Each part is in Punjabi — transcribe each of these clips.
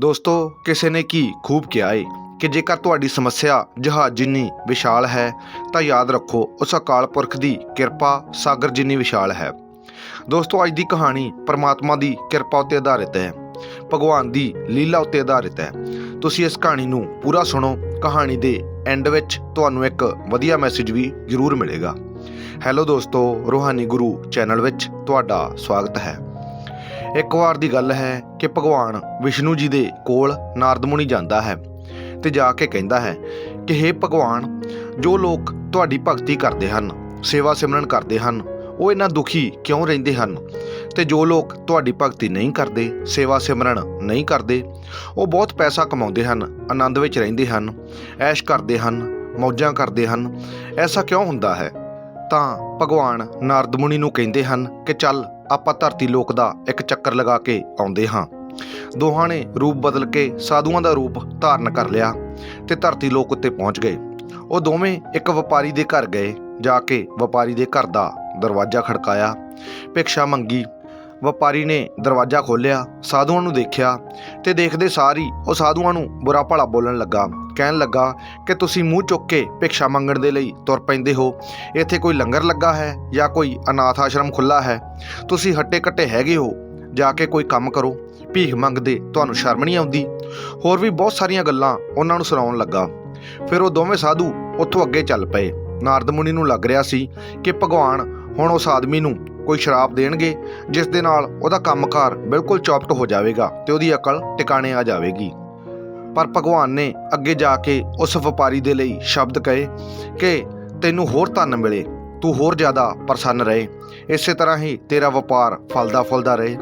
ਦੋਸਤੋ, ਕਿਸੇ ਨੇ ਕੀ ਖੂਬ ਕਿਹਾ ਏ ਕਿ ਜੇਕਰ ਤੁਹਾਡੀ ਸਮੱਸਿਆ, ਜਹਾਜ਼ ਜਿੰਨੀ ਵਿਸ਼ਾਲ ਹੈ, ਤਾਂ ਯਾਦ ਰੱਖੋ, ਉਸ ਅਕਾਲ ਪੁਰਖ ਦੀ ਕਿਰਪਾ ਸਾਗਰ ਜਿੰਨੀ ਵਿਸ਼ਾਲ ਹੈ। ਦੋਸਤੋ, ਅੱਜ ਦੀ ਕਹਾਣੀ ਪਰਮਾਤਮਾ ਦੀ ਕਿਰਪਾ ਉੱਤੇ ਆਧਾਰਿਤ ਹੈ, ਭਗਵਾਨ ਦੀ ਲੀਲਾ ਉੱਤੇ ਆਧਾਰਿਤ ਹੈ। ਤੁਸੀਂ ਇਸ ਕਹਾਣੀ ਨੂੰ ਪੂਰਾ ਸੁਣੋ, ਕਹਾਣੀ ਦੇ ਐਂਡ ਵਿੱਚ ਤੁਹਾਨੂੰ ਇੱਕ ਵਧੀਆ ਮੈਸੇਜ ਵੀ ਜ਼ਰੂਰ ਮਿਲੇਗਾ। ਹੈਲੋ ਦੋਸਤੋ, ਰੂਹਾਨੀ ਗੁਰੂ ਚੈਨਲ ਵਿੱਚ ਤੁਹਾਡਾ ਸਵਾਗਤ ਹੈ। ਇੱਕ ਵਾਰ ਦੀ ਗੱਲ ਹੈ ਕਿ ਭਗਵਾਨ ਵਿਸ਼ਨੂੰ ਜੀ ਦੇ ਕੋਲ ਨਾਰਦ ਮੁਨੀ ਜਾਂਦਾ ਹੈ ਤੇ ਜਾ ਕੇ ਕਹਿੰਦਾ ਹੈ ਕਿ हे ਭਗਵਾਨ, ਜੋ ਲੋਕ ਤੁਹਾਡੀ ਭਗਤੀ ਕਰਦੇ ਹਨ, ਸੇਵਾ ਸਿਮਰਨ ਕਰਦੇ ਹਨ, ਉਹ ਇਹਨਾਂ ਦੁਖੀ ਕਿਉਂ ਰਹਿੰਦੇ ਹਨ? ਤੇ ਜੋ ਲੋਕ ਤੁਹਾਡੀ ਭਗਤੀ ਨਹੀਂ ਕਰਦੇ, ਸੇਵਾ ਸਿਮਰਨ ਨਹੀਂ ਕਰਦੇ, ਉਹ ਬਹੁਤ ਪੈਸਾ ਕਮਾਉਂਦੇ ਹਨ, ਆਨੰਦ ਵਿੱਚ ਰਹਿੰਦੇ ਹਨ, ਐਸ਼ ਕਰਦੇ ਹਨ, ਮੌਜਾਂ ਕਰਦੇ ਹਨ, ਐਸਾ ਕਿਉਂ ਹੁੰਦਾ ਹੈ? ਤਾਂ ਭਗਵਾਨ ਨਾਰਦ ਮੁਨੀ ਨੂੰ ਕਹਿੰਦੇ ਹਨ ਕਿ ਚੱਲ ਆਪਾਂ ਧਰਤੀ ਲੋਕ ਦਾ ਇੱਕ ਚੱਕਰ ਲਗਾ ਕੇ ਆਉਂਦੇ ਹਾਂ। ਦੋਹਾਂ ਨੇ ਰੂਪ ਬਦਲ ਕੇ ਸਾਧੂਆਂ ਦਾ ਰੂਪ ਧਾਰਨ ਕਰ ਲਿਆ ਤੇ ਧਰਤੀ ਲੋਕ ਉੱਤੇ ਪਹੁੰਚ ਗਏ। ਉਹ ਦੋਵੇਂ ਇੱਕ ਵਪਾਰੀ ਦੇ ਘਰ ਗਏ, ਜਾ ਕੇ ਵਪਾਰੀ ਦੇ ਘਰ ਦਾ ਦਰਵਾਜ਼ਾ ਖੜਕਾਇਆ। ਭਿਕਸ਼ਾ ਮੰਗੀ ਵਪਾਰੀ ਨੇ ਦਰਵਾਜ਼ਾ ਖੋਲ੍ਹਿਆ, ਸਾਧੂਆਂ ਨੂੰ ਦੇਖਿਆ ਤੇ ਦੇਖਦੇ ਸਾਰੀ ਉਹ ਸਾਧੂਆਂ ਨੂੰ ਬੁਰਾ ਭਲਾ ਬੋਲਣ ਲੱਗਾ। ਕਹਿਣ ਲੱਗਾ ਕਿ ਤੁਸੀਂ ਮੂੰਹ ਚੁੱਕ ਕੇ ਭਿਕਸ਼ਾ ਮੰਗਣ ਦੇ ਲਈ ਤੁਰ ਪੈਂਦੇ ਹੋ। ਇੱਥੇ ਕੋਈ ਲੰਗਰ ਲੱਗਾ ਹੈ ਜਾਂ ਕੋਈ ਅਨਾਥ ਆਸ਼ਰਮ ਖੁੱਲਾ ਹੈ? ਤੁਸੀਂ ਹੱਟੇ ਕੱਟੇ ਹੈਗੇ ਹੋ, ਜਾ ਕੇ ਕੋਈ ਕੰਮ ਕਰੋ। ਭੀਖ ਮੰਗਦੇ ਤੁਹਾਨੂੰ ਸ਼ਰਮ ਨਹੀਂ ਆਉਂਦੀ। ਹੋਰ ਵੀ ਬਹੁਤ ਸਾਰੀਆਂ ਗੱਲਾਂ ਉਹਨਾਂ ਨੂੰ ਸੁਣਾਉਣ ਲੱਗਾ। ਫਿਰ ਉਹ ਦੋਵੇਂ ਸਾਧੂ ਉੱਥੋਂ ਅੱਗੇ ਚੱਲ ਪਏ। ਨਾਰਦ ਮੁਨੀ ਨੂੰ ਲੱਗ ਰਿਹਾ ਸੀ ਕਿ ਭਗਵਾਨ ਹੁਣ ਉਸ ਆਦਮੀ ਨੂੰ ਕੋਈ ਸ਼ਰਾਬ ਦੇਣਗੇ, ਜਿਸ ਦੇ ਨਾਲ ਉਹਦਾ ਕੰਮਕਾਰ ਬਿਲਕੁਲ ਚੌਪਟ ਹੋ ਜਾਵੇਗਾ ਤੇ ਉਹਦੀ ਅਕਲ ਟਿਕਾਣੇ ਆ ਜਾਵੇਗੀ। ਪਰ ਭਗਵਾਨ ਨੇ ਅੱਗੇ ਜਾ ਕੇ ਉਸ ਵਪਾਰੀ ਦੇ ਲਈ ਸ਼ਬਦ ਕਹੇ ਕਿ ਤੈਨੂੰ ਹੋਰ ਧਨ ਮਿਲੇ, ਤੂੰ ਹੋਰ ਜ਼ਿਆਦਾ ਪ੍ਰਸੰਨ ਰਹੇ, ਇਸੇ ਤਰ੍ਹਾਂ ਹੀ ਤੇਰਾ ਵਪਾਰ ਫਲਦਾ ਫੁੱਲਦਾ ਰਹੇ।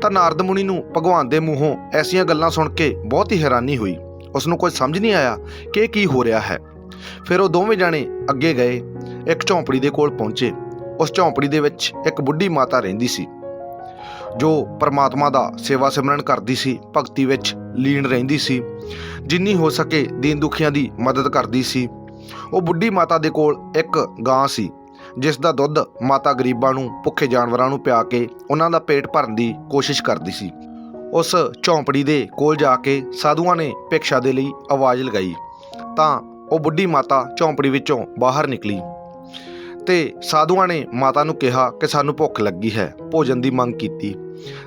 ਤਾਂ ਨਾਰਦ ਮੁਨੀ ਨੂੰ ਭਗਵਾਨ ਦੇ ਮੂੰਹੋਂ ਐਸੀਆਂ ਗੱਲਾਂ ਸੁਣ ਕੇ ਬਹੁਤ ਹੀ ਹੈਰਾਨੀ ਹੋਈ। ਉਸ ਨੂੰ ਕੁਝ ਸਮਝ ਨਹੀਂ ਆਇਆ ਕਿ ਕੀ ਹੋ ਰਿਹਾ ਹੈ। ਫਿਰ ਉਹ ਦੋਵੇਂ ਜਾਣੇ ਅੱਗੇ ਗਏ, ਇੱਕ ਝੌਂਪੜੀ ਦੇ ਕੋਲ ਪਹੁੰਚੇ। ਉਸ ਝੌਂਪੜੀ ਦੇ ਵਿੱਚ ਇੱਕ ਬੁੱਢੀ ਮਾਤਾ ਰਹਿੰਦੀ ਸੀ, ਜੋ ਪਰਮਾਤਮਾ ਦਾ ਸੇਵਾ ਸਿਮਰਨ ਕਰਦੀ ਸੀ, ਭਗਤੀ ਵਿੱਚ ਲੀਨ ਰਹਿੰਦੀ ਸੀ, ਜਿੰਨੀ ਹੋ ਸਕੇ ਦੀਨ ਦੁਖੀਆਂ ਦੀ ਮਦਦ ਕਰਦੀ ਸੀ। ਉਹ ਬੁੱਢੀ ਮਾਤਾ ਦੇ ਕੋਲ ਇੱਕ ਗਾਂ ਸੀ, ਜਿਸ ਦਾ ਦੁੱਧ ਮਾਤਾ ਗਰੀਬਾਂ ਨੂੰ, ਭੁੱਖੇ ਜਾਨਵਰਾਂ ਨੂੰ ਪਿਆ ਕੇ ਉਹਨਾਂ ਦਾ ਪੇਟ ਭਰਨ ਦੀ ਕੋਸ਼ਿਸ਼ ਕਰਦੀ ਸੀ। ਉਸ ਝੌਂਪੜੀ ਦੇ ਕੋਲ ਜਾ ਕੇ ਸਾਧੂਆਂ ਨੇ ਭਿਕਸ਼ਾ ਦੇ ਲਈ ਆਵਾਜ਼ ਲਗਾਈ, ਤਾਂ ਉਹ ਬੁੱਢੀ ਮਾਤਾ ਝੌਂਪੜੀ ਵਿੱਚੋਂ ਬਾਹਰ ਨਿਕਲੀ। ਤੇ ਸਾਧੂਆਂ ਨੇ ਮਾਤਾ ਨੂੰ ਕਿਹਾ ਕਿ ਸਾਨੂੰ ਭੁੱਖ ਲੱਗੀ ਹੈ, ਭੋਜਨ ਦੀ ਮੰਗ ਕੀਤੀ।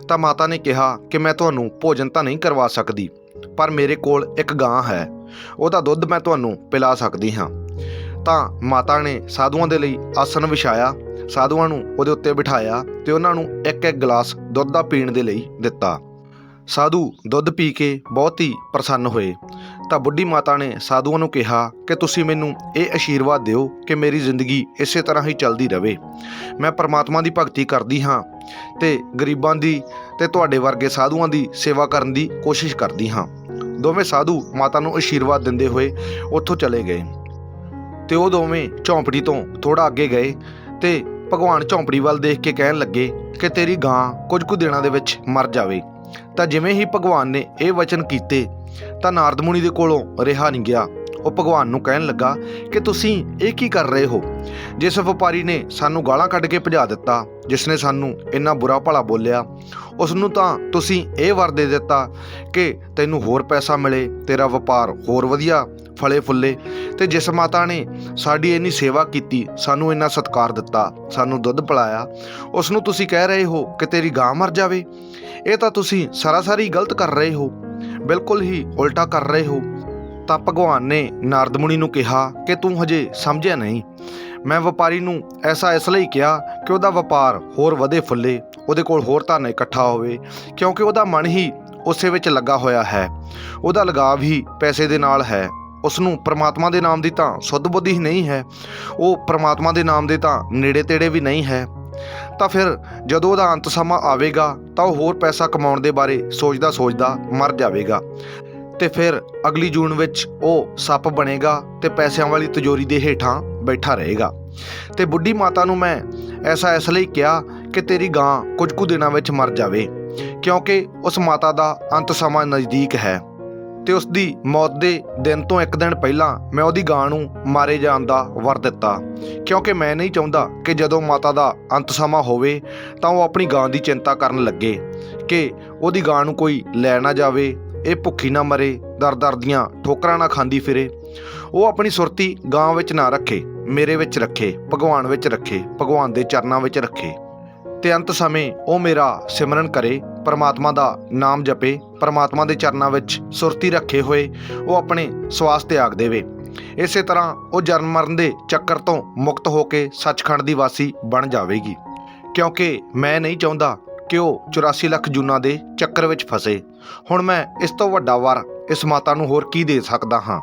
ਤਾਂ ਮਾਤਾ ਨੇ ਕਿਹਾ ਕਿ ਮੈਂ ਤੁਹਾਨੂੰ ਭੋਜਨ ਤਾਂ ਨਹੀਂ ਕਰਵਾ ਸਕਦੀ, ਪਰ ਮੇਰੇ ਕੋਲ ਇੱਕ ਗਾਂ ਹੈ, ਉਹਦਾ ਦੁੱਧ ਮੈਂ ਤੁਹਾਨੂੰ ਪਿਲਾ ਸਕਦੀ ਹਾਂ। ਤਾਂ ਮਾਤਾ ਨੇ ਸਾਧੂਆਂ ਦੇ ਲਈ ਆਸਣ ਵਿਛਾਇਆ, ਸਾਧੂਆਂ ਨੂੰ ਉਹਦੇ ਉੱਤੇ ਬਿਠਾਇਆ ਤੇ ਉਹਨਾਂ ਨੂੰ ਇੱਕ ਇੱਕ ਗਲਾਸ ਦੁੱਧ ਦਾ ਪੀਣ ਦੇ ਲਈ ਦਿੱਤਾ। ਸਾਧੂ ਦੁੱਧ ਪੀ ਕੇ ਬਹੁਤ ਹੀ ਪ੍ਰਸੰਨ ਹੋਏ। ਤਾਂ ਬੁੱਢੀ ਮਾਤਾ ਨੇ ਸਾਧੂਆਂ ਨੂੰ ਕਿਹਾ ਕਿ ਤੁਸੀਂ ਮੈਨੂੰ ਇਹ ਅਸ਼ੀਰਵਾਦ ਦਿਓ ਕਿ ਮੇਰੀ ਜ਼ਿੰਦਗੀ ਇਸੇ ਤਰ੍ਹਾਂ ਹੀ ਚੱਲਦੀ ਰਹੇ ਮੈਂ ਪਰਮਾਤਮਾ ਦੀ ਭਗਤੀ ਕਰਦੀ ਹਾਂ ਤੇ ਗਰੀਬਾਂ ਦੀ ਤੇ ਤੁਹਾਡੇ ਵਰਗੇ ਸਾਧੂਆਂ ਦੀ ਸੇਵਾ ਕਰਨ ਦੀ ਕੋਸ਼ਿਸ਼ ਕਰਦੀ ਹਾਂ। ਦੋਵੇਂ ਸਾਧੂ ਮਾਤਾ ਨੂੰ ਅਸ਼ੀਰਵਾਦ ਦਿੰਦੇ ਹੋਏ ਉੱਥੋਂ ਚਲੇ ਗਏ। ਤੇ ਉਹ ਦੋਵੇਂ ਝੌਂਪੜੀ ਤੋਂ ਥੋੜਾ ਅੱਗੇ ਗਏ ਤੇ ਭਗਵਾਨ ਝੌਂਪੜੀ ਵੱਲ ਦੇਖ ਕੇ ਕਹਿਣ ਲੱਗੇ ਕਿ ਤੇਰੀ ਗਾਂ ਕੁਝ ਕੁ ਦਿਨਾਂ ਦੇ ਵਿੱਚ ਮਰ ਜਾਵੇ। ਤਾਂ ਜਿਵੇਂ ਹੀ ਭਗਵਾਨ ਨੇ ਇਹ ਵਚਨ ਕੀਤੇ ਤਾਂ ਨਾਰਦ ਮੁਨੀ ਦੇ ਕੋਲੋਂ ਰਿਹਾ ਨਹੀਂ ਗਿਆ। ਉਹ ਭਗਵਾਨ ਨੂੰ ਕਹਿਣ ਲੱਗਾ ਕਿ ਤੁਸੀਂ ਇਹ ਕੀ ਕਰ ਰਹੇ ਹੋ? ਜਿਸ ਵਪਾਰੀ ਨੇ ਸਾਨੂੰ ਗਾਲਾਂ ਕੱਢ ਕੇ ਭਜਾ ਦਿੱਤਾ ਜਿਸ ਨੇ ਸਾਨੂੰ ਇੰਨਾ ਬੁਰਾ ਭਲਾ ਬੋਲਿਆ ਉਸ ਨੂੰ ਤਾਂ ਤੁਸੀਂ ਇਹ ਵਰ ਦੇ ਦਿੱਤਾ ਕਿ ਤੈਨੂੰ ਹੋਰ ਪੈਸਾ ਮਿਲੇ, ਤੇਰਾ ਵਪਾਰ ਹੋਰ ਵਧੀਆ, ਫਲੇ ਫੁੱਲੇ, ਤੇ ਜਿਸ ਮਾਤਾ ਨੇ ਸਾਡੀ ਇੰਨੀ ਸੇਵਾ ਕੀਤੀ, ਸਾਨੂੰ ਇੰਨਾ ਸਤਿਕਾਰ ਦਿੱਤਾ, ਸਾਨੂੰ ਦੁੱਧ ਪਿਲਾਇਆ ਉਸ ਨੂੰ ਤੁਸੀਂ ਕਹਿ ਰਹੇ ਹੋ ਕਿ ਤੇਰੀ ਗਾਂ ਮਰ ਜਾਵੇ? ਇਹ ਤਾਂ ਤੁਸੀਂ ਸਰਾਸਰੀ ਗਲਤ ਕਰ ਰਹੇ ਹੋ। ਬਿਲਕੁਲ ਹੀ ਉਲਟਾ ਕਰ ਰਹੇ ਹੋ, ਤਾਂ ਭਗਵਾਨ ਨੇ ਨਾਰਦ ਮੁਨੀ ਨੂੰ ਕਿਹਾ ਕਿ ਤੂੰ ਹਜੇ ਸਮਝਿਆ ਨਹੀਂ। ਮੈਂ ਵਪਾਰੀ ਨੂੰ ਐਸਾ ਇਸ ਲਈ ਕਿਹਾ ਕਿ ਉਹਦਾ ਵਪਾਰ ਹੋਰ ਵਧੇ ਫੁੱਲੇ, ਉਹਦੇ ਕੋਲ ਹੋਰ ਧਨ ਇਕੱਠਾ ਹੋਵੇ, ਕਿਉਂਕਿ ਉਹਦਾ ਮਨ ਹੀ ਉਸੇ ਵਿੱਚ ਲੱਗਾ ਹੋਇਆ ਹੈ। ਉਹਦਾ ਲਗਾਵ ਹੀ ਪੈਸੇ ਦੇ ਨਾਲ ਹੈ। ਉਸ ਨੂੰ ਪ੍ਰਮਾਤਮਾ ਦੇ ਨਾਮ ਦੀ ਤਾਂ ਸੁੱਧ ਬੁੱਧੀ ਹੀ ਨਹੀਂ ਹੈ। ਉਹ ਪ੍ਰਮਾਤਮਾ ਦੇ ਨਾਮ ਦੇ ਤਾਂ ਨੇੜੇ ਤੇੜੇ ਵੀ ਨਹੀਂ ਹੈ। ਤਾਂ ਫਿਰ ਜਦੋਂ ਉਹਦਾ ਅੰਤ ਸਮਾਂ ਆਵੇਗਾ ਤਾਂ ਉਹ ਹੋਰ ਪੈਸਾ ਕਮਾਉਣ ਦੇ ਬਾਰੇ ਸੋਚਦਾ ਸੋਚਦਾ ਮਰ ਜਾਵੇਗਾ। ਤੇ ਫਿਰ ਅਗਲੀ ਜੂਨ ਵਿੱਚ ਉਹ ਸੱਪ ਬਣੇਗਾ ਤੇ ਪੈਸਿਆਂ ਵਾਲੀ ਤਿਜੋਰੀ ਦੇ ਹੇਠਾਂ ਬੈਠਾ ਰਹੇਗਾ। ਤੇ ਬੁੱਢੀ ਮਾਤਾ ਨੂੰ ਮੈਂ ਐਸਾ ਇਸ ਲਈ ਕਿਹਾ ਕਿ ਤੇਰੀ ਗਾਂ ਕੁਝ ਕੁ ਦਿਨਾਂ ਵਿੱਚ ਮਰ ਜਾਵੇ, ਕਿਉਂਕਿ ਉਸ ਮਾਤਾ ਦਾ ਅੰਤ ਸਮਾਂ ਨਜ਼ਦੀਕ ਹੈ। ਤੇ ਉਸ ਦੀ ਮੌਤ ਦੇ ਦਿਨ ਤੋਂ ਇੱਕ ਦਿਨ ਪਹਿਲਾਂ ਮੈਂ ਉਹਦੀ ਗਾਂ ਨੂੰ ਮਾਰੇ ਜਾਣ ਦਾ ਵਰ ਦਿੱਤਾ। ਕਿਉਂਕਿ ਮੈਂ ਨਹੀਂ ਚਾਹੁੰਦਾ ਕਿ ਜਦੋਂ ਮਾਤਾ ਦਾ ਅੰਤ ਸਮਾਂ ਹੋਵੇ ਤਾਂ ਉਹ ਆਪਣੀ ਗਾਂ ਦੀ ਚਿੰਤਾ ਕਰਨ ਲੱਗੇ ਕਿ ਉਹਦੀ ਗਾਂ ਨੂੰ ਕੋਈ ਲੈ ਨਾ ਜਾਵੇ, ਇਹ ਭੁੱਖੀ ਨਾ ਮਰੇ ਦਰ ਦਰ ਦੀਆਂ ਠੋਕਰਾਂ ਨਾ ਖਾਂਦੀ ਫਿਰੇ। ਉਹ ਆਪਣੀ ਸੁਰਤੀ ਗਾਂ ਵਿੱਚ ਨਾ ਰੱਖੇ, ਮੇਰੇ ਵਿੱਚ ਰੱਖੇ, ਭਗਵਾਨ ਵਿੱਚ ਰੱਖੇ, ਭਗਵਾਨ ਦੇ ਚਰਨਾਂ ਵਿੱਚ ਰੱਖੇ। ਤੇ ਅੰਤ ਸਮੇਂ ਉਹ ਮੇਰਾ ਸਿਮਰਨ ਕਰੇ ਪਰਮਾਤਮਾ ਦਾ ਨਾਮ ਜਪੇ, ਪਰਮਾਤਮਾ ਦੇ ਚਰਨਾਂ ਵਿੱਚ ਸੁਰਤੀ ਰੱਖੇ ਹੋਏ, ਉਹ ਆਪਣੇ ਸਵਾਸ ਤਿਆਗ ਦੇਵੇ। ਇਸੇ ਤਰ੍ਹਾਂ ਉਹ ਜਨਮ ਮਰਨ ਦੇ ਚੱਕਰ ਤੋਂ ਮੁਕਤ ਹੋ ਕੇ ਸੱਚਖੰਡ ਦੀ ਵਾਸੀ ਬਣ ਜਾਵੇਗੀ। ਕਿਉਂਕਿ ਮੈਂ ਨਹੀਂ ਚਾਹੁੰਦਾ ਕਿ ਉਹ 84 ਲੱਖ ਜੂਨਾਂ ਦੇ ਚੱਕਰ ਵਿੱਚ ਫਸੇ। ਹੁਣ ਮੈਂ ਇਸ ਤੋਂ ਵੱਡਾ ਵਾਰ ਇਸ ਮਾਤਾ ਨੂੰ ਹੋਰ ਕੀ ਦੇ ਸਕਦਾ ਹਾਂ?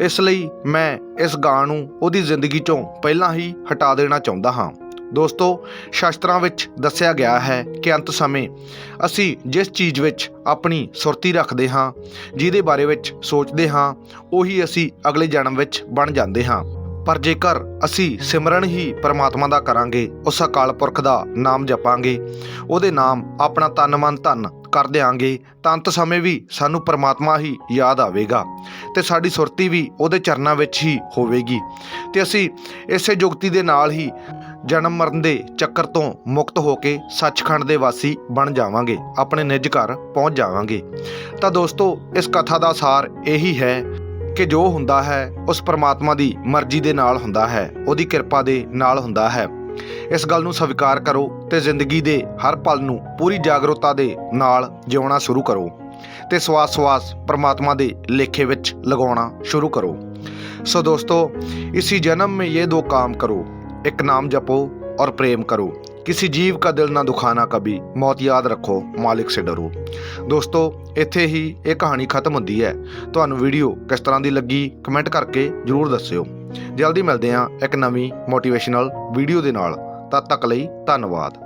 ਇਸ ਲਈ ਮੈਂ ਇਸ ਗਾਂ ਨੂੰ ਉਹਦੀ ਜ਼ਿੰਦਗੀ ਚੋਂ ਪਹਿਲਾਂ ਹੀ ਹਟਾ ਦੇਣਾ ਚਾਹੁੰਦਾ ਹਾਂ। ਦੋਸਤੋ, ਸ਼ਾਸਤਰਾਂ ਵਿੱਚ ਦੱਸਿਆ ਗਿਆ ਹੈ ਕਿ ਅੰਤ ਸਮੇਂ ਅਸੀਂ ਜਿਸ ਚੀਜ਼ ਵਿੱਚ ਆਪਣੀ ਸੁਰਤੀ ਰੱਖਦੇ ਹਾਂ, ਜਿਹਦੇ ਬਾਰੇ ਵਿੱਚ ਸੋਚਦੇ ਹਾਂ, ਉਹੀ ਅਸੀਂ ਅਗਲੇ ਜਨਮ ਵਿੱਚ ਬਣ ਜਾਂਦੇ ਹਾਂ। ਪਰ ਜੇਕਰ ਅਸੀਂ ਸਿਮਰਨ ਹੀ ਪਰਮਾਤਮਾ ਦਾ ਕਰਾਂਗੇ, ਉਸ ਅਕਾਲ ਪੁਰਖ ਦਾ ਨਾਮ ਜਪਾਂਗੇ, ਉਹਦੇ ਨਾਮ ਆਪਣਾ ਤਨ ਮਨ ਧਨ ਕਰ ਦਿਆਂਗੇ, ਤਾਂ ਅੰਤ ਸਮੇਂ ਵੀ ਸਾਨੂੰ ਪਰਮਾਤਮਾ ਹੀ ਯਾਦ ਆਵੇਗਾ ਤੇ ਸਾਡੀ ਸੁਰਤੀ ਵੀ ਉਹਦੇ ਚਰਨਾਂ ਵਿੱਚ ਹੀ ਹੋਵੇਗੀ ਤੇ ਅਸੀਂ ਇਸੇ ਜੁਗਤੀ ਦੇ ਨਾਲ ਹੀ ਜਨਮ ਮਰਨ ਦੇ ਚੱਕਰ ਤੋਂ ਮੁਕਤ ਹੋ ਕੇ ਸੱਚਖੰਡ ਦੇ ਵਾਸੀ ਬਣ ਜਾਵਾਂਗੇ, ਆਪਣੇ ਨਿੱਜ ਘਰ ਪਹੁੰਚ ਜਾਵਾਂਗੇ। ਤਾਂ ਦੋਸਤੋ, ਇਸ ਕਥਾ ਦਾ ਸਾਰ ਇਹੀ ਹੈ ਕਿ ਜੋ ਹੁੰਦਾ ਹੈ, ਉਸ ਪਰਮਾਤਮਾ ਦੀ ਮਰਜ਼ੀ ਦੇ ਨਾਲ ਹੁੰਦਾ ਹੈ, ਉਹਦੀ ਕਿਰਪਾ ਦੇ ਨਾਲ ਹੁੰਦਾ ਹੈ। ਇਸ ਗੱਲ ਨੂੰ ਸਵੀਕਾਰ ਕਰੋ ਤੇ ਜ਼ਿੰਦਗੀ ਦੇ ਹਰ ਪਲ ਨੂੰ ਪੂਰੀ ਜਾਗਰੂਕਤਾ ਦੇ ਨਾਲ ਜਿਉਣਾ ਸ਼ੁਰੂ ਕਰੋ ਤੇ ਸਵਾਸ-ਸਵਾਸ ਪਰਮਾਤਮਾ ਦੇ ਲੇਖੇ ਵਿੱਚ ਲਗਾਉਣਾ ਸ਼ੁਰੂ ਕਰੋ। ਸੋ ਦੋਸਤੋ, ਇਸੀ ਜਨਮ ਮੇ ਇਹ ਦੋ ਕੰਮ ਕਰੋ। एक नाम जपो और प्रेम करो किसी जीव का दिल ना दुखाना कभी मौत याद ਰੱਖੋ ਮਾਲਿਕ ਸੇ ਡਰੋ ਦੋਸਤੋ ਇੱਥੇ ਹੀ ਇਹ ਕਹਾਣੀ ਖਤਮ ਹੁੰਦੀ ਹੈ ਤੁਹਾਨੂੰ ਵੀਡੀਓ ਕਿਸ ਤਰ੍ਹਾਂ ਦੀ ਲੱਗੀ ਕਮੈਂਟ ਕਰਕੇ ਜਰੂਰ ਦੱਸਿਓ ਜਲਦੀ ਮਿਲਦੇ ਹਾਂ ਇੱਕ ਨਵੀਂ ਮੋਟੀਵੇਸ਼ਨਲ ਵੀਡੀਓ ਦੇ ਨਾਲ ਤਦ ਤੱਕ ਲਈ ਧੰਨਵਾਦ